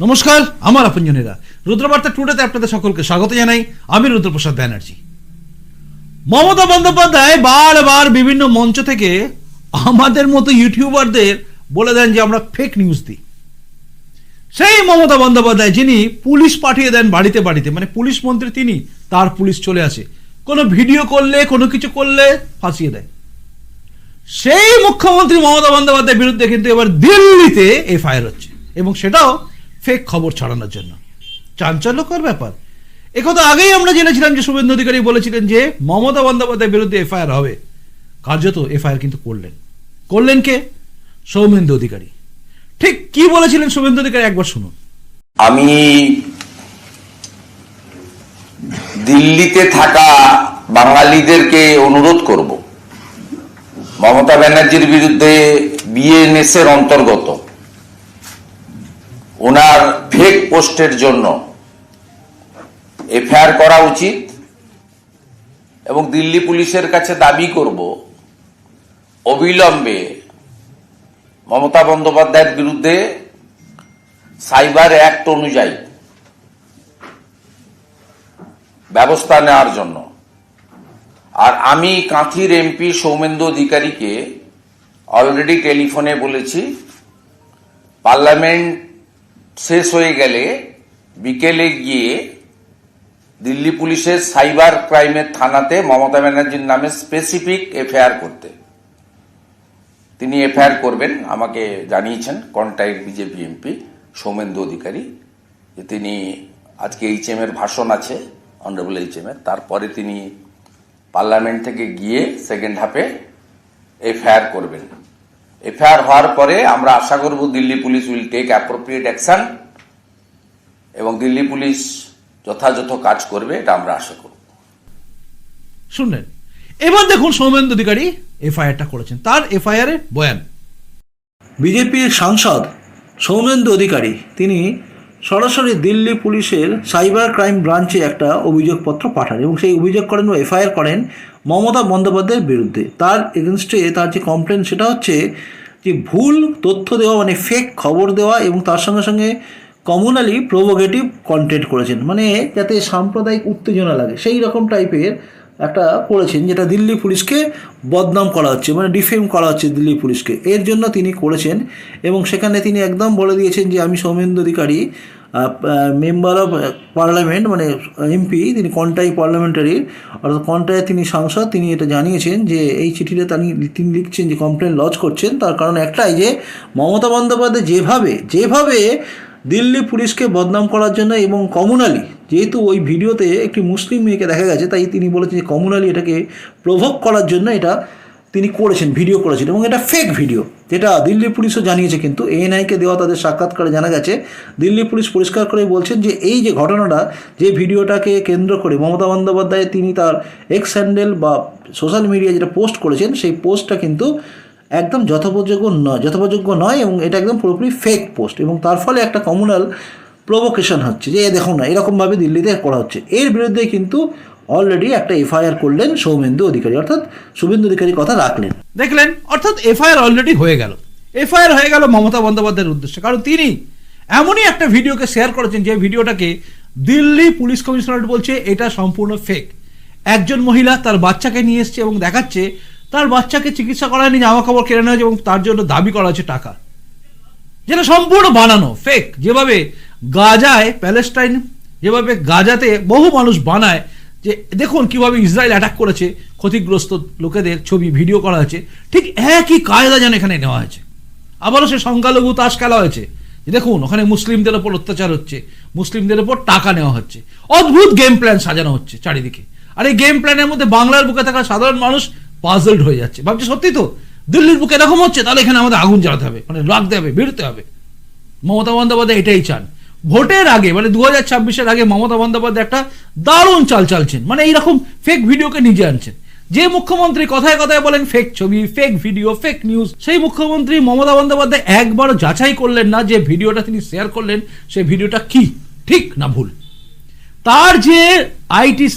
নমস্কার, আমার আপনজনেরা। রুদ্রবার্তা টুডেতে আপনাদের সকলকে স্বাগত জানাই। আমি রুদ্রপ্রসাদ ব্যানার্জি। মমতা বন্দ্যোপাধ্যায় বারবার বিভিন্ন মঞ্চ থেকে আমাদের মতো ইউটিউবারদের বলে দেন যে আমরা ফেক নিউজ দিই। সেই মমতা বন্দ্যোপাধ্যায় যিনি পুলিশ পাঠিয়ে দেন বাড়িতে বাড়িতে মানে পুলিশ মন্ত্রী তিনি, তার পুলিশ চলে আসে। কোনো ভিডিও করলে, কোনো কিছু করলে ফাঁসিয়ে দেয়। সেই মুখ্যমন্ত্রী মমতা বন্দ্যোপাধ্যায়ের বিরুদ্ধে কিন্তু এবার দিল্লিতে এফআইআর হচ্ছে। এবং সেটাও ফেক খবর ছড়ানোর জন্য। চাঞ্চল্যকর ব্যাপার। একথা আগেই আমরা জেনেছিলাম যে শুভেন্দু অধিকারী বলেছিলেন যে মমতা বন্দ্যোপাধ্যায়ের বিরুদ্ধে এফআইআর হবে। কার্যত এফআইআর কিন্তু করলেন। করলেন কে? সৌমেন্দু অধিকারী। ঠিক কি বলেছিলেন শুভেন্দু অধিকারী? একবার শুনুন। আমি দিল্লিতে থাকা বাঙালিদেরকে অনুরোধ করব। মমতা ব্যানার্জির বিরুদ্ধে বিএনএস এর অন্তর্গত ওনার ফেক পোস্টের জন্য এফআইআর করা উচিত এবং দিল্লি পুলিশের কাছে দাবি করব অবিলম্বে মমতা বন্দ্যোপাধ্যায়ের বিরুদ্ধে সাইবার অ্যাক্ট অনুযায়ী ব্যবস্থা নেওয়ার জন্য। আর আমি কাঁথির এমপি সৌমেন্দু অধিকারীকে অলরেডি টেলিফোনে বলেছি, পার্লামেন্ট শেষ হয়ে গেলে বিকেলে গিয়ে দিল্লি পুলিশের সাইবার ক্রাইমের থানাতে মমতা ব্যানার্জির নামে স্পেসিফিক এফআইআর করতে। তিনি এফআইআর করবেন, আমাকে জানিয়েছেন contact BJP MP Soumendu Adhikari, যে তিনি আজকে এইচএম এর ভাষণ আছে অনারেবল এইচএম এর। তারপরে তিনি পার্লামেন্ট থেকে গিয়ে সেকেন্ড হাফে এফআইআর করবেন। এফআইআর হওয়ার পরে আমরা আশা করব Delhi police will take appropriate action এবং দিল্লি পুলিশ যথাযথ কাজ করবে এটা আমরা আশা করব। শুনলেন? এবার দেখুন সৌমেন্দ্র অধিকারী এফআইআরটা করেছেন। তার এফআইআর এর বয়ান। বিজেপির সাংসদ সৌমেন্দ্র অধিকারী তিনি সরাসরি দিল্লি পুলিশের সাইবার ক্রাইম ব্রাঞ্চে একটা অভিযোগপত্র পাঠান এবং সেই অভিযোগ করেন ও এফআইআর করেন মমতা বন্দ্যোপাধ্যায়ের বিরুদ্ধে। তার এগেনস্টে তার যে কমপ্লেন সেটা হচ্ছে যে ভুল তথ্য দেওয়া মানে ফেক খবর দেওয়া এবং তার সঙ্গে সঙ্গে কমুনালি প্রোভোগেটিভ কন্টেন্ট করেছেন। মানে যাতে সাম্প্রদায়িক উত্তেজনা লাগে। সেই রকম টাইপের একটা করেছেন যেটা দিল্লি পুলিশকে বদনাম করা হচ্ছে মানে ডিফেম করা হচ্ছে দিল্লি পুলিশকে। এর জন্য তিনি করেছেন এবং সেখানে তিনি একদম বলে দিয়েছেন যে, আমি Soumendu Adhikari member of parliament মানে এমপি, তিনি কন্টাই পার্লামেন্টারি, অর্থাৎ কন্টায় তিনি সাংসদ, তিনি এটা জানিয়েছেন যে, এই চিঠিটা তিনি তিনি লিখছেন যে, কমপ্লেন লজ করছেন। তার কারণ একটাই যে, মমতা বন্দ্যোপাধ্যায় যেভাবে যেভাবে দিল্লি পুলিশকে বদনাম করার জন্য এবং কমনালি যেহেতু ওই ভিডিওতে একটি মুসলিম মেয়েকে দেখা গেছে, তাই তিনি বলেছেন যে কমুনালি এটাকে প্রভোগ করার জন্য এটা তিনি করেছেন ভিডিও করেছেন এবং এটা ফেক ভিডিও যেটা দিল্লি পুলিশও জানিয়েছে কিন্তু এএনআইকে দেওয়া তাদের সাক্ষাৎকারে জানা গেছে। দিল্লি পুলিশ পরিষ্কার করে বলছেন যে এই যে ঘটনাটা, যে ভিডিওটাকে কেন্দ্র করে মমতা বন্দ্যোপাধ্যায় তিনি তার এক্স হ্যান্ডেল বা সোশ্যাল মিডিয়ায় যেটা পোস্ট করেছেন, সেই পোস্টটা কিন্তু একদম যথোপযোগ্য নয় যথোপযোগ্য নয় এবং এটা একদম পুরোপুরি ফেক পোস্ট এবং তার ফলে একটা কমিউনাল প্রভোকেশন হচ্ছে যে দেখো না, এরকমভাবে দিল্লিতে করা হচ্ছে। এর বিরুদ্ধে কিন্তু অলরেডি একটা এফআইআর করলেন সৌমেন্দু অধিকারী, অর্থাৎ শুভেন্দু অধিকারী কথা রাখলেন। দেখলেন? অর্থাৎ এফআইআর অলরেডি হয়ে গেল। এফআইআর হয়ে গেল মমতা বন্দ্যোপাধ্যায়ের উদ্দেশ্যে। কারণ তিনি এমনই একটা ভিডিওকে শেয়ার করেছেন যে ভিডিওটাকে দিল্লি পুলিশ কমিশনারেট বলছে, এটা সম্পূর্ণ ফেক একজন মহিলা তার বাচ্চাকে নিয়ে এসছে এবং দেখাচ্ছে তার বাচ্চাকে চিকিৎসা করায়নি জামা কাপড় নেওয়া হয়েছে এবং তার জন্য দাবি করা হচ্ছে টাকা। যেটা সম্পূর্ণ বানানো ফেক যেভাবে গাজায়, প্যালেস্টাইন, যেভাবে গাজাতে বহু মানুষ বানায়, যে দেখুন কীভাবে ইসরায়েল অ্যাটাক করেছে, ক্ষতিগ্রস্ত লোকেদের ছবি ভিডিও করা হয়েছে। ঠিক একই কায়দা যেন এখানে নেওয়া হয়েছে। আবারও সে সংখ্যালঘু তাস খেলা হয়েছে। দেখুন, ওখানে মুসলিমদের ওপর অত্যাচার হচ্ছে, মুসলিমদের ওপর টাকা নেওয়া হচ্ছে। অদ্ভুত গেম প্ল্যান সাজানো হচ্ছে চারিদিকে। আর এই গেম প্ল্যানের মধ্যে বাংলার বুকে থাকা সাধারণ মানুষ পাজলড হয়ে যাচ্ছে। ভাবছে, সত্যি তো? দিল্লির বুকে এরকম হচ্ছে, তাহলে এখানে আমাদের আগুন জ্বালাতে হবে মানে রাখতে হবে বেরোতে হবে। মমতা বন্দ্যোপাধ্যায় এটাই চান। ভোটের আগে মানে দু হাজার ছাব্বিশের আগে মমতা বন্দ্যোপাধ্যায় একটা দারুণ চাল চালছেন মানে এইরকম ফেক ভিডিওকে নিজে আনছেন। যে মুখ্যমন্ত্রী কথায় কথায় বলেন ফেক ছবি ফেক ভিডিও ফেক নিউজ সেই মুখ্যমন্ত্রী মমতা বন্দ্যোপাধ্যায় একবারও যাচাই করলেন না যে ভিডিওটা তিনি শেয়ার করলেন, সেই ভিডিওটা কি, ঠিক না ভুল? তার যে আইটি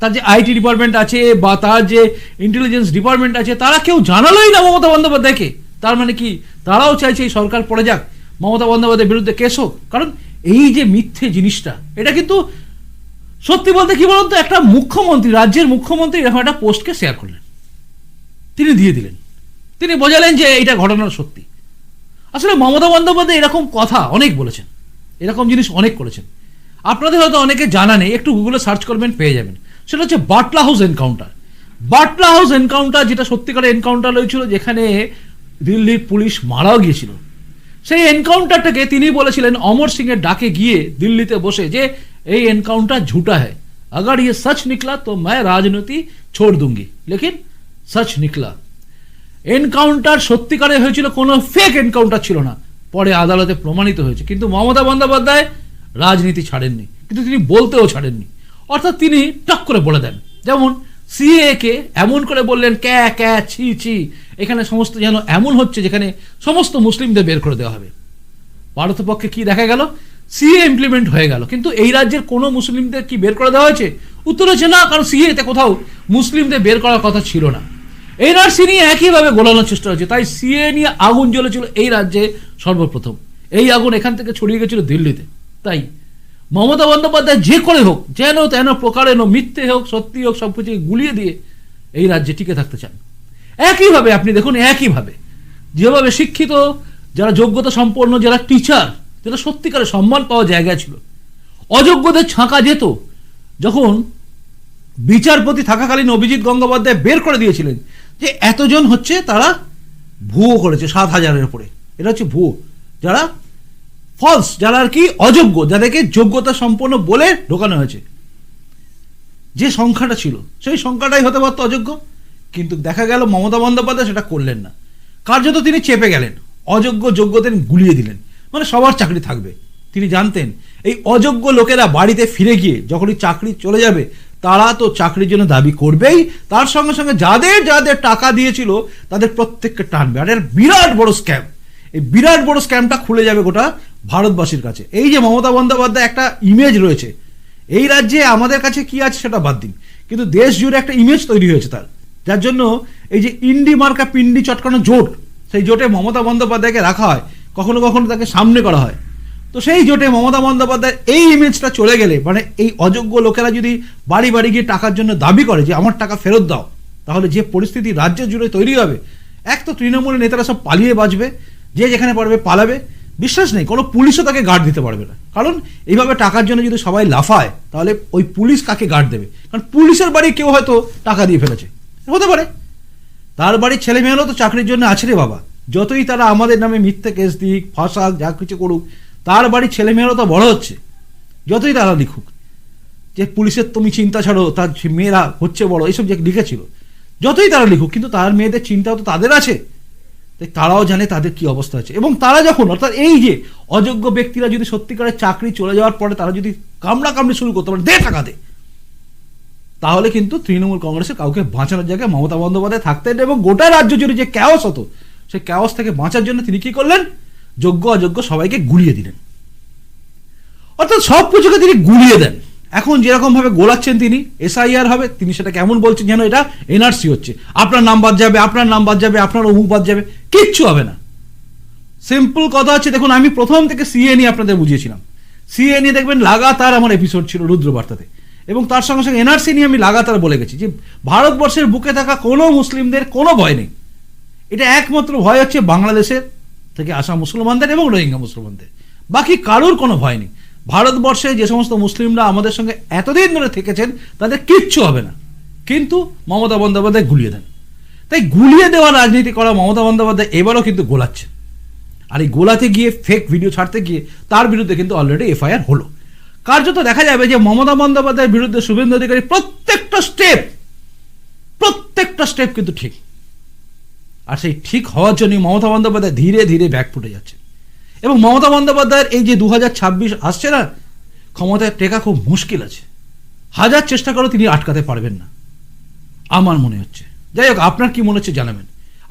তার যে আইটি ডিপার্টমেন্ট আছে বা তার যে ইন্টেলিজেন্স ডিপার্টমেন্ট আছে, তারা কেউ জানালোই না মমতা বন্দ্যোপাধ্যায়কে। তার মানে কি? তারাও চাইছে এই সরকার পড়ে যাক। মমতা বন্দ্যোপাধ্যায়ের বিরুদ্ধে কেস হোক। কারণ এই যে মিথ্যে জিনিসটা, এটা কিন্তু সত্যি বলতে কি বলুন তো, একটা মুখ্যমন্ত্রী, রাজ্যের মুখ্যমন্ত্রী এরকম একটা পোস্টকে শেয়ার করলেন। তিনি দিয়ে দিলেন। তিনি বোঝালেন যে এইটা ঘটনা সত্যি। আসলে মমতা বন্দ্যোপাধ্যায় এরকম কথা অনেক বলেছেন। এরকম জিনিস অনেক করেছেন। আপনাদের হয়তো অনেকে জানা নেই একটু গুগলে সার্চ করবেন পেয়ে যাবেন সেটা হচ্ছে Batla house encounter Batla house encounter যেটা সত্যিকারের এনকাউন্টার হয়েছিল যেখানে দিল্লির পুলিশ মারাও গিয়েছিল সেই এনকাউন্টারটাকে তিনি বলেছিলেন অমর সিং এর ডাকে গিয়ে দিল্লিতে বসে যে এই এনকাউন্টার झूठा है अगर ये सच निकला तो मैं राजनीति छोड़ दूंगी लेकिन सच निकला এনকাউন্টার সত্যিকারে হয়েছিল কোনো ফেক এনকাউন্টার ছিল না পরে আদালতে প্রমাণিত হয়েছে কিন্তু মমতা বন্দ্যোপাধ্যায় রাজনীতি ছাড়েননি, কিন্তু তিনি বলতেও ছাড়েননি। অর্থাৎ তিনি টক করে বলে দেন। যেমন সিএ কে এমন করে বললেন, ক্যা ক্যা, ছি ছি। এখানে সমস্ত যেন এমন হচ্ছে যেখানে সমস্ত মুসলিমদের বের করে দেওয়া হবে। ভারতপক্ষে কি দেখা গেল? সিএ ইমপ্লিমেন্ট হয়ে গেল। কিন্তু এই রাজ্যের কোনো মুসলিমদের কি বের করে দেওয়া হয়েছে? উত্তর হচ্ছে না, কারণ সিএ তে কোথাও মুসলিমদের বের করার কথা ছিল না। এনআরসি নিয়ে একইভাবে গোলানোর চেষ্টা হয়েছে। তাই সিএ নিয়ে আগুন জ্বলেছিল এই রাজ্যে সর্বপ্রথম। এই আগুন এখান থেকে ছড়িয়ে গেছিল দিল্লিতে। তাই মমতা বন্দ্যোপাধ্যায় যে করে হোক, যেন তেন প্রকারে হোক, মিথ্যে হোক, সত্যি হোক, সব কিছু গুলিয়ে দিয়ে এই রাজ্যে টিকে থাকতে চান। একইভাবে, আপনি দেখুন, একইভাবে যেভাবে শিক্ষিত, যারা যোগ্যতা সম্পন্ন, যারা টিচার যারা সত্যিকারের সম্মান পাওয়া জায়গায় ছিল, অযোগ্যদের ছাঁকা যেত যখন বিচারপতি থাকাকালীন অভিজিৎ গঙ্গোপাধ্যায় বের করে দিয়েছিলেন যে এতজন হচ্ছে তারা ভুয়ো করেছে, সাত হাজারের উপরে। এটা হচ্ছে ভুয়ো। যারা ফলস যারা আর কি অযোগ্য, যাদেরকে যোগ্যতা সম্পন্ন বলে ঢোকানো হয়েছে। যে সংখ্যাটা ছিল, সেই সংখ্যাটাই হতে পারতো অযোগ্য, কিন্তু দেখা গেল মমতা বন্দ্যোপাধ্যায় সেটা করলেন না। কার্যত তিনি চেপে গেলেন, অযোগ্য যোগ্যদের গুলিয়ে দিলেন। মানে সবার চাকরি থাকবে। তিনি জানতেন, এই অযোগ্য লোকেরা বাড়িতে ফিরে গিয়ে যখনই চাকরি চলে যাবে, তারা তো চাকরির জন্য দাবি করবেই। তার সঙ্গে সঙ্গে যাদের যাদের টাকা দিয়েছিল, তাদের প্রত্যেককে টানবে। আর এর বিরাট বড় স্ক্যাম এই বিরাট বড় স্ক্যামটা খুলে যাবে গোটা ভারতবাসীর কাছে। এই যে মমতা বন্দ্যোপাধ্যায় একটা ইমেজ রয়েছে, এই রাজ্যে আমাদের কাছে কি আছে সেটা বাদ দিন। কিন্তু দেশ জুড়ে একটা ইমেজ তৈরি হয়েছে তার। যার জন্য এই যে ইন্ডি মার্কা পিন্ডি চটকানো জোট, সেই জোটে মমতা বন্দ্যোপাধ্যায়কে রাখা হয়, কখনো কখনো তাকে সামনে করা হয়। তো সেই জোটে মমতা বন্দ্যোপাধ্যায় এই ইমেজটা চলে গেলে মানে এই অযোগ্য লোকেরা যদি বাড়ি বাড়ি গিয়ে টাকার জন্য দাবি করে যে আমার টাকা ফেরত দাও, তাহলে যে পরিস্থিতি রাজ্য জুড়ে তৈরি হবে, এক তো তৃণমূলের নেতারা সব পালিয়ে বাঁচবে, যে যেখানে পারবে পালাবে বিশ্বাস নেই, কোনো পুলিশও তাকে গার্ড দিতে পারবে না। কারণ এইভাবে টাকার জন্য যদি সবাই লাফায়, তাহলে ওই পুলিশ কাকে গার্ড দেবে? কারণ পুলিশের বাড়ি কেউ হয়তো টাকা দিয়ে ফেলেছে। হতে পারে। তার বাড়ির ছেলে মেয়েরাও তো চাকরির জন্য আছে রে বাবা। যতই তারা আমাদের নামে মিথ্যে কেস দিক, ফাঁসাক, যা কিছু করুক, তার বাড়ির ছেলে মেয়েরাও তো বড় হচ্ছে। যতই তারা লিখুক, যে পুলিশের তুমি চিন্তা ছাড়ো, তার মেয়েরা হচ্ছে বড়, এইসব যে লিখেছিল, যতই তারা লিখুক, কিন্তু তার মেয়েদের চিন্তাও তো তাদের আছে। তাই তারাও জানে তাদের কি অবস্থা আছে এবং তারা যখন, অর্থাৎ এই যে অযোগ্য ব্যক্তিরা যদি সত্যিকারের চাকরি চলে যাওয়ার পরে তারা যদি কামড়া কামড়ি শুরু করতে পারে, দে টাকা দে। তাহলে কিন্তু তৃণমূল কংগ্রেসের কাউকে বাঁচানোর জায়গায় মমতা বন্দ্যোপাধ্যায় থাকতেন এবং গোটা রাজ্য জুড়ে যে ক্যাওস হতো, সেই ক্যাওস থেকে বাঁচার জন্য তিনি কি করলেন? যোগ্য, অযোগ্য সবাইকে গুলিয়ে দিলেন। অর্থাৎ সব কিছুকে তিনি গুলিয়ে দেন। এখন যেরকম ভাবে গোলাচ্ছেন তিনি এসআইআর হবে, তিনি সেটা কেমন বলছেন যেন এটা এনআরসি হচ্ছে। আপনার নাম বাদ যাবে, আপনার নাম বাদ যাবে, আপনার অমুক বাদ যাবে, কিচ্ছু হবে না। সিম্পল কথা হচ্ছে, দেখুন, আমি প্রথম থেকে সিএ নিয়ে আপনাদের বুঝিয়েছিলাম। সিএ নিয়ে দেখবেন, লাগাতার আমার এপিসোড ছিল রুদ্রবার্তাতে। এবং তার সঙ্গে সঙ্গে এনআরসি নিয়ে আমি লাগাতার বলে গেছি যে, ভারতবর্ষের বুকে থাকা কোনো মুসলিমদের কোনো ভয় নেই। এটা একমাত্র ভয় হচ্ছে বাংলাদেশের থেকে আসা মুসলমানদের এবং রোহিঙ্গা মুসলমানদের। বাকি কারোর কোনো ভয় নেই। ভারতবর্ষে যে সমস্ত মুসলিমরা আমাদের সঙ্গে এতদিন ধরে থেকেছেন, তাদের কিচ্ছু হবে না। কিন্তু মমতা বন্দ্যোপাধ্যায় গুলিয়ে দেন। তাই গুলিয়ে দেওয়া রাজনীতি করা মমতা বন্দ্যোপাধ্যায় এবারও কিন্তু গোলাচ্ছে আর এই গোলাতে গিয়ে ফেক ভিডিও ছাড়তে গিয়ে তার বিরুদ্ধে কিন্তু অলরেডি এফআইআর হলো। কার্যত দেখা যাবে যে মমতা বন্দ্যোপাধ্যায়ের বিরুদ্ধে শুভেন্দু অধিকারী প্রত্যেকটা স্টেপ প্রত্যেকটা স্টেপ কিন্তু ঠিক। আর সেই ঠিক হওয়ার জন্য মমতা বন্দ্যোপাধ্যায় ধীরে ধীরে ব্যাক ফুটে যাচ্ছে এবং মমতা বন্দ্যোপাধ্যায়ের এই যে দু হাজার ছাব্বিশ আসছে না, ক্ষমতায় টেকা খুব মুশকিল আছে। হাজার চেষ্টা করে তিনি আটকাতে পারবেন না, আমার মনে হচ্ছে। যাই হোক, আপনার কি মনে হচ্ছে জানাবেন।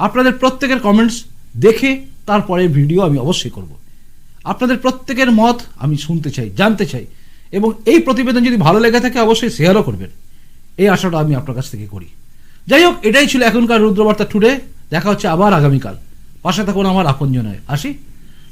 আপনাদের প্রত্যেকের কমেন্টস দেখে তারপরে ভিডিও আমি অবশ্যই করব। আপনাদের প্রত্যেকের মত আমি শুনতে চাই, জানতে চাই, এবং এই প্রতিবেদন যদি ভালো লেগে থাকে অবশ্যই শেয়ারও করবেন। এই আশাটা আমি আপনার কাছ থেকে করি। যাই হোক, এটাই ছিল এখনকার রুদ্রবার্তা টুডে দেখা হচ্ছে আবার আগামীকাল। পাশে থাকুন আমার আপনজনায় আসি?